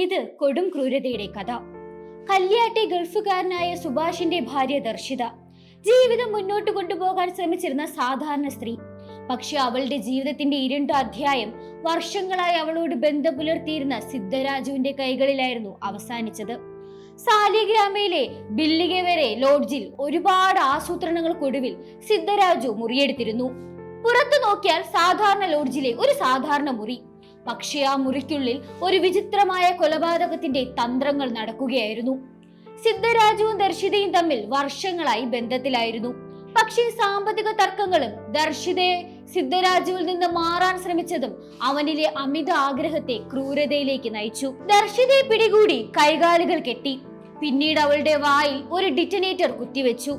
ഇത് കൊടും ക്രൂരതയുടെ കഥ. കല്യാട്ടെ ഗൾഫുകാരനായ സുഭാഷിന്റെ ഭാര്യ ദർശിത ജീവിതം മുന്നോട്ട് കൊണ്ടുപോകാൻ ശ്രമിച്ചിരുന്ന സാധാരണ സ്ത്രീ. പക്ഷെ അവളുടെ ജീവിതത്തിന്റെ ഇരുണ്ട അധ്യായം വർഷങ്ങളായി അവളോട് ബന്ധം പുലർത്തിയിരുന്ന സിദ്ധരാജുവിന്റെ കൈകളിലായിരുന്നു അവസാനിച്ചത്. സാലിഗ്രാമയിലെ ബില്ലിക വരെ ലോഡ്ജിൽ ഒരുപാട് ആസൂത്രണങ്ങൾക്കൊടുവിൽ സിദ്ധരാജു മുറിയെടുത്തിരുന്നു. പുറത്തു നോക്കിയാൽ സാധാരണ ലോഡ്ജിലെ ഒരു സാധാരണ മുറി. പക്ഷേ ആ മുറിക്കുള്ളിൽ ഒരു വിചിത്രമായ കൊലപാതകത്തിന്റെ തന്ത്രങ്ങൾ നടക്കുകയായിരുന്നു. സിദ്ധരാജുവും ദർശിതയും തമ്മിൽ വർഷങ്ങളായി ബന്ധത്തിലായിരുന്നു. പക്ഷേ സാമ്പത്തിക തർക്കങ്ങളും ദർശിതയെ സിദ്ധരാജുവിൽ നിന്ന് മാറാൻ ശ്രമിച്ചതും അവനിലെ അമിത ആഗ്രഹത്തെ ക്രൂരതയിലേക്ക് നയിച്ചു. ദർശിതയെ പിടികൂടി കൈകാലുകൾ കെട്ടി. പിന്നീട് അവളുടെ വായിൽ ഒരു ഡിറ്റനേറ്റർ കുത്തിവെച്ചു.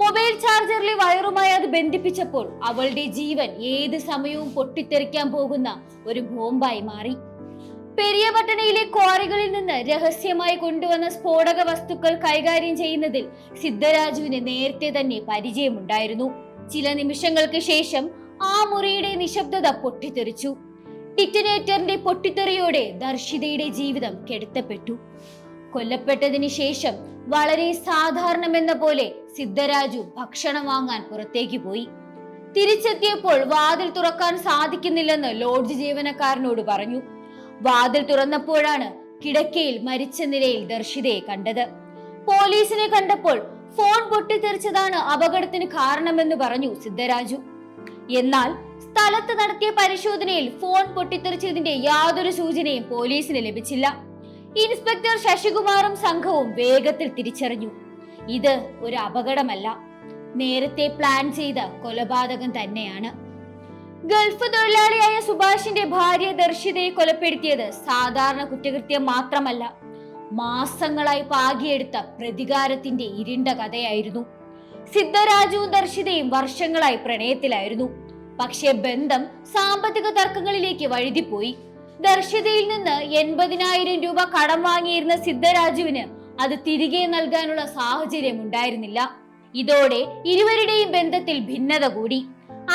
മൊബൈൽ ചാർജറിലെ വയറുമായി അത് ബന്ധിപ്പിച്ചപ്പോൾ അവളുടെ ജീവൻ ഏത് സമയവും പൊട്ടിത്തെറിക്കാൻ പോകുന്ന ഒരു ബോംബായി മാറി. പെരിയ പട്ടണയിലെ ക്വാറികളിൽ നിന്ന് രഹസ്യമായി കൊണ്ടുവന്ന സ്ഫോടക വസ്തുക്കൾ കൈകാര്യം ചെയ്യുന്നതിൽ സിദ്ധരാജുവിന് നേരത്തെ തന്നെ പരിചയമുണ്ടായിരുന്നു. ചില നിമിഷങ്ങൾക്ക് ശേഷം ആ മുറിയുടെ നിശബ്ദത പൊട്ടിത്തെറിച്ചു. ഡിറ്റനേറ്ററിന്റെ പൊട്ടിത്തെറിയോടെ ദർശിതയുടെ ജീവിതം കെടുത്തപ്പെട്ടു. കൊല്ലപ്പെട്ടതിന് ശേഷം വളരെ സാധാരണമെന്ന പോലെ സിദ്ധരാജു ഭക്ഷണം വാങ്ങാൻ പുറത്തേക്ക് പോയി. തിരിച്ചെത്തിയപ്പോൾ വാതിൽ തുറക്കാൻ സാധിക്കുന്നില്ലെന്ന് ലോഡ്ജ് ജീവനക്കാരനോട് പറഞ്ഞു. വാതിൽ തുറന്നപ്പോഴാണ് കിടക്കയിൽ മരിച്ച നിലയിൽ ദർശിതയെ കണ്ടത്. പോലീസിനെ കണ്ടപ്പോൾ ഫോൺ പൊട്ടിത്തെറിച്ചതാണ് അപകടത്തിന് കാരണമെന്ന് പറഞ്ഞു സിദ്ധരാജു. എന്നാൽ സ്ഥലത്ത് നടത്തിയ പരിശോധനയിൽ ഫോൺ പൊട്ടിത്തെറിച്ചതിന്റെ യാതൊരു സൂചനയും പോലീസിന് ലഭിച്ചില്ല. ഇൻസ്പെക്ടർ ശശികുമാറും സംഘവും വേഗത്തിൽ തിരിച്ചറിഞ്ഞു. ഇത് ഒരു അപകടമല്ല. നേരത്തെ പ്ലാൻ ചെയ്ത കൊലപാതകം തന്നെയാണ്. ഗൾഫ് തൊഴിലാളിയായ സുഭാഷിന്റെ ഭാര്യ ദർശിതയെ കൊലപ്പെടുത്തിയത് സാധാരണ കുറ്റകൃത്യം മാത്രമല്ല മാസങ്ങളായി പാകിയെടുത്ത പ്രതികാരത്തിന്റെ ഇരുണ്ട കഥയായിരുന്നു. സിദ്ധരാജുവും ദർശിതയും വർഷങ്ങളായി പ്രണയത്തിലായിരുന്നു. പക്ഷേ ബന്ധം സാമ്പത്തിക തർക്കങ്ങളിലേക്ക് വഴുതിപ്പോയി. ദർശിതയിൽ നിന്ന് എൺപതിനായിരം രൂപ കടം വാങ്ങിയിരുന്ന സിദ്ധരാജുവിന് അത് തിരികെ നൽകാനുള്ള സാഹചര്യം ഉണ്ടായിരുന്നില്ല. ഇതോടെ ഇരുവരുടെയും ബന്ധത്തിൽ ഭിന്നത കൂടി.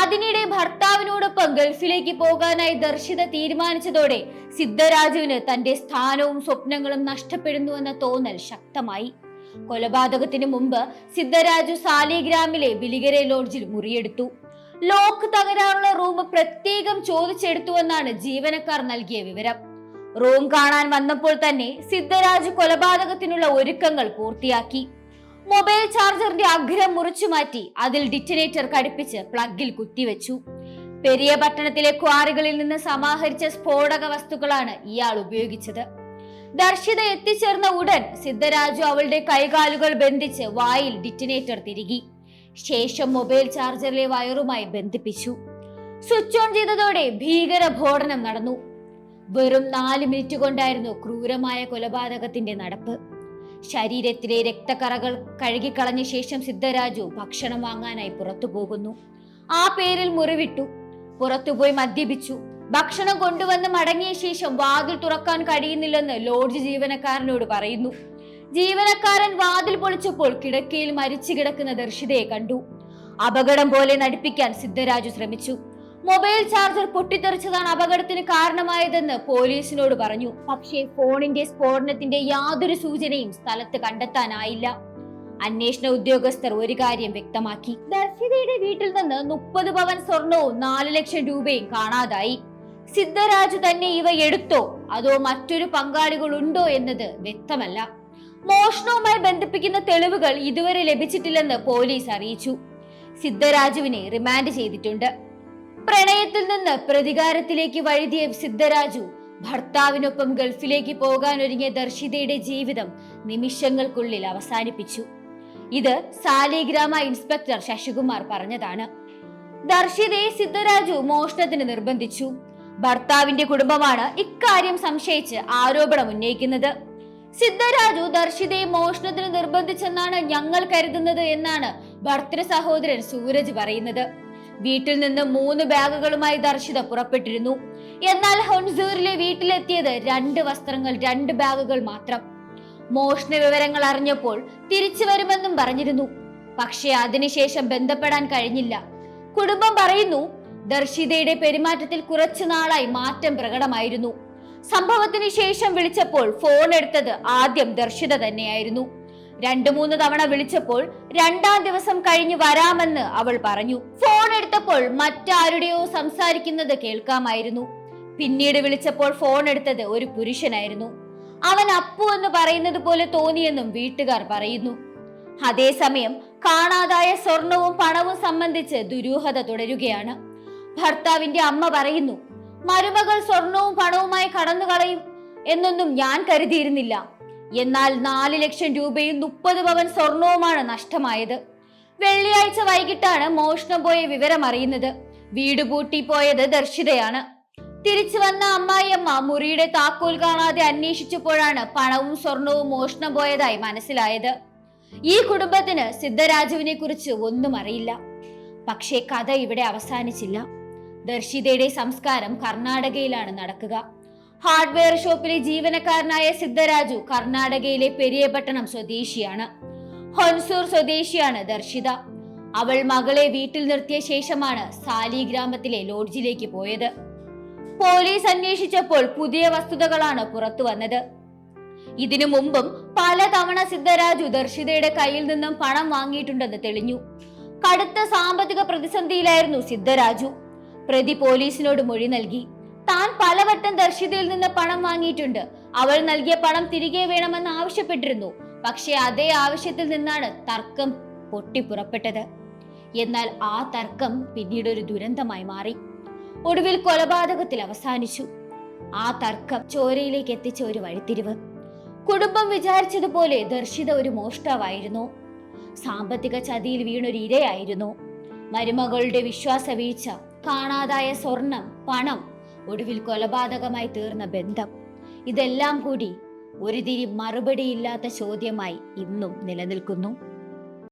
അതിനിടെ ഭർത്താവിനോടൊപ്പം ഗൾഫിലേക്ക് പോകാനായി ദർശിത തീരുമാനിച്ചതോടെ സിദ്ധരാജുവിന് തന്റെ സ്ഥാനവും സ്വപ്നങ്ങളും നഷ്ടപ്പെടുന്നുവെന്ന തോന്നൽ ശക്തമായി. കൊലപാതകത്തിന് മുമ്പ് സിദ്ധരാജു സാലിഗ്രാമിലെ ബിലിഗരെ ലോഡ്ജിൽ മുറിയെടുത്തു. ലോക്ക് തകരാനുള്ള റൂം പ്രത്യേകം ചോദിച്ചെടുത്തുവെന്നാണ് ജീവനക്കാർ നൽകിയ വിവരം. റൂം കാണാൻ വന്നപ്പോൾ തന്നെ സിദ്ധരാജ് കൊലപാതകത്തിനുള്ള ഒരുക്കങ്ങൾ പൂർത്തിയാക്കി. മൊബൈൽ ചാർജറിന്റെ അഗ്രം മുറിച്ചു മാറ്റി അതിൽ ഡിറ്റനേറ്റർ ഘടിപ്പിച്ച് പ്ലഗിൽ കുത്തിവെച്ചു. പെരിയ പട്ടണത്തിലെ ക്വാറികളിൽ നിന്ന് സമാഹരിച്ച സ്ഫോടക വസ്തുക്കളാണ് ഇയാൾ ഉപയോഗിച്ചത്. ദർശിത എത്തിച്ചേർന്ന ഉടൻ സിദ്ധരാജു അവളുടെ കൈകാലുകൾ ബന്ധിച്ച് വായിൽ ഡിറ്റനേറ്റർ തിരികി. ശേഷം മൊബൈൽ ചാർജറിലെ വയറുമായി ബന്ധിപ്പിച്ചു. സ്വിച്ച് ഓൺ ചെയ്തതോടെ ഭീകര ഭോടനം നടന്നു. വെറും നാല് മിനിറ്റ് കൊണ്ടായിരുന്നു ക്രൂരമായ കൊലപാതകത്തിന്റെ നടപ്പ്. ശരീരത്തിലെ രക്തക്കറകൾ കഴുകിക്കളഞ്ഞ ശേഷം സിദ്ധരാജു ഭക്ഷണം വാങ്ങാനായി പുറത്തു പോകുന്നു. ആ പേരിൽ മുറിവിട്ടു. പുറത്തുപോയി മദ്യപിച്ചു. ഭക്ഷണം കൊണ്ടുവന്ന് മടങ്ങിയ ശേഷം വാതിൽ തുറക്കാൻ കഴിയുന്നില്ലെന്ന് ലോഡ്ജ് ജീവനക്കാരനോട് പറയുന്നു. ജീവനക്കാരൻ വാതിൽ പൊളിച്ചപ്പോൾ കിടക്കയിൽ മരിച്ചു കിടക്കുന്ന ദർശിതയെ കണ്ടു. അപകടം പോലെ നടിപ്പിക്കാൻ സിദ്ധരാജു ശ്രമിച്ചു. മൊബൈൽ ചാർജർ പൊട്ടിത്തെറിച്ചതാണ് അപകടത്തിന് കാരണമായതെന്ന് പോലീസിനോട് പറഞ്ഞു. പക്ഷേ ഫോണിന്റെ സ്ഫോടനത്തിന്റെ യാതൊരു സൂചനയും സ്ഥലത്ത് കണ്ടെത്താനായില്ല. അന്വേഷണ ഉദ്യോഗസ്ഥർ ഒരു കാര്യം വ്യക്തമാക്കി. ദർശിതയുടെ വീട്ടിൽ നിന്ന് മുപ്പത് പവൻ സ്വർണവും നാല് ലക്ഷം രൂപയും കാണാതായി. സിദ്ധരാജു തന്നെ ഇവ എടുത്തോ? അതോ മറ്റൊരു പങ്കാളികൾ ഉണ്ടോ എന്നത് വ്യക്തമല്ല. മോഷണവുമായി ബന്ധിപ്പിക്കുന്ന തെളിവുകൾ ഇതുവരെ ലഭിച്ചിട്ടില്ലെന്ന് പോലീസ് അറിയിച്ചു. സിദ്ധരാജുവിനെ റിമാൻഡ് ചെയ്തിട്ടുണ്ട്. പ്രണയത്തിൽ നിന്ന് പ്രതികാരത്തിലേക്ക് വഴുതിയ സിദ്ധരാജു ഭർത്താവിനൊപ്പം ഗൾഫിലേക്ക് പോകാൻ ഒരുങ്ങിയ ദർശിതയുടെ ജീവിതം നിമിഷങ്ങൾക്കുള്ളിൽ അവസാനിപ്പിച്ചു. ഇത് സാലിഗ്രാമ ഇൻസ്പെക്ടർ ശശികുമാർ പറഞ്ഞതാണ്. ദർശിതയെ സിദ്ധരാജു മോഷണത്തിന് നിർബന്ധിച്ചു. ഭർത്താവിന്റെ കുടുംബമാണ് ഇക്കാര്യം സംശയിച്ച് ആരോപണം ഉന്നയിക്കുന്നത്. സിദ്ധരാജു ദർശിതയെ മോഷണത്തിന് നിർബന്ധിച്ചെന്നാണ് ഞങ്ങൾ കരുതുന്നത് എന്നാണ് ഭർത്തൃ സഹോദരൻ സൂരജ് പറയുന്നത്. വീട്ടിൽ നിന്ന് മൂന്ന് ബാഗുകളുമായി ദർശിത പുറപ്പെട്ടിരുന്നു. എന്നാൽ ഹൊൺസൂറിലെ വീട്ടിലെത്തിയത് രണ്ട് വസ്ത്രങ്ങൾ രണ്ട് ബാഗുകൾ മാത്രം. മോഷണ വിവരങ്ങൾ അറിഞ്ഞപ്പോൾ തിരിച്ചു വരുമെന്നും പറഞ്ഞിരുന്നു. പക്ഷേ അതിനുശേഷം ബന്ധപ്പെടാൻ കഴിഞ്ഞില്ല. കുടുംബം പറയുന്നു ദർശിതയുടെ പെരുമാറ്റത്തിൽ കുറച്ചു നാളായി മാറ്റം പ്രകടമായിരുന്നു. സംഭവത്തിന് ശേഷം വിളിച്ചപ്പോൾ ഫോൺ എടുത്തത് ആദ്യം ദർശിത തന്നെയായിരുന്നു. രണ്ടു മൂന്ന് തവണ വിളിച്ചപ്പോൾ രണ്ടാം ദിവസം കഴിഞ്ഞ് വരാമെന്ന് അവൾ പറഞ്ഞു. എടുത്തപ്പോൾ മറ്റാരുടെയോ സംസാരിക്കുന്നത് കേൾക്കാമായിരുന്നു. പിന്നീട് വിളിച്ചപ്പോൾ ഫോൺ എടുത്തത് ഒരു പുരുഷനായിരുന്നു. അവൻ അപ്പു എന്ന് പറയുന്നത് പോലെ തോന്നിയെന്നും വീട്ടുകാർ പറയുന്നു. അതേസമയം കാണാതായ സ്വർണവും പണവും സംബന്ധിച്ച് ദുരൂഹത തുടരുകയാണ്. ഭർത്താവിന്റെ അമ്മ പറയുന്നു മരുമകൾ സ്വർണവും പണവുമായി കടന്നു കളയും എന്നൊന്നും ഞാൻ കരുതിയിരുന്നില്ല. എന്നാൽ നാല് ലക്ഷം രൂപയും മുപ്പത് പവൻ സ്വർണവുമാണ് നഷ്ടമായത്. വെള്ളിയാഴ്ച വൈകിട്ടാണ് മോഷണം പോയ വിവരം അറിയുന്നത്. വീട് പൂട്ടി പോയത് ദർശിതയാണ്. തിരിച്ചു വന്ന അമ്മായിയമ്മ മുറിയുടെ താക്കോൽ കാണാതെ അന്വേഷിച്ചപ്പോഴാണ് പണവും സ്വർണവും മോഷണം പോയതായി മനസ്സിലായത്. ഈ കുടുംബത്തിന് സിദ്ധരാജുവിനെ കുറിച്ച് ഒന്നും അറിയില്ല. പക്ഷേ കഥ ഇവിടെ അവസാനിച്ചില്ല. ദർശിതയുടെ സംസ്കാരം കർണാടകയിലാണ് നടക്കുക. ഹാർഡ്വെയർ ഷോപ്പിലെ ജീവനക്കാരനായ സിദ്ധരാജു കർണാടകയിലെ പെരിയപട്ടണം സ്വദേശിയാണ്. ഹൊൻസൂർ സ്വദേശിയാണ് ദർശിത. അവൾ മകളെ വീട്ടിൽ നിർത്തിയ ശേഷമാണ് സാലി ഗ്രാമത്തിലെ ലോഡ്ജിലേക്ക് പോയത്. പോലീസ് അന്വേഷിച്ചപ്പോൾ പുതിയ വസ്തുതകളാണ് പുറത്തു വന്നത്. ഇതിനു മുമ്പും പലതവണ സിദ്ധരാജു ദർശിതയുടെ കയ്യിൽ നിന്നും പണം വാങ്ങിയിട്ടുണ്ടെന്ന് തെളിഞ്ഞു. കടുത്ത സാമ്പത്തിക പ്രതിസന്ധിയിലായിരുന്നു സിദ്ധരാജു. പ്രതി പോലീസിനോട് മൊഴി നൽകി താൻ പലവട്ടം ദർശിതയിൽ നിന്ന് പണം വാങ്ങിയിട്ടുണ്ട്. അവൾ നൽകിയ പണം തിരികെ വേണമെന്ന് ആവശ്യപ്പെട്ടിരുന്നു. പക്ഷേ അതേ ആവശ്യത്തിൽ നിന്നാണ് തർക്കം പൊട്ടിപ്പുറപ്പെട്ടത് എന്നാൽ ആ തർക്കം പിന്നീട് ഒരു ദുരന്തമായി മാറി. ഒടുവിൽ കൊലപാതകത്തിൽ അവസാനിച്ചു. ആ തർക്കം ചോരയിലേക്ക് എത്തിച്ച ഒരു വഴിത്തിരിവ്. കുടുംബം വിചാരിച്ചതുപോലെ ദർശിത ഒരു മോഷ്ടാവായിരുന്നു. സാമ്പത്തിക ചതിയിൽ വീണൊരു ഇരയായിരുന്നു. മരുമകളുടെ വിശ്വാസ വീഴ്ച കാണാതായ സ്വർണം പണം ഒടുവിൽ കൊലപാതകമായി തീർന്ന ബന്ധം ഇതെല്ലാം കൂടി ഒരു തിരി മറുപടിയില്ലാത്ത ചോദ്യമായി ഇന്നും നിലനിൽക്കുന്നു.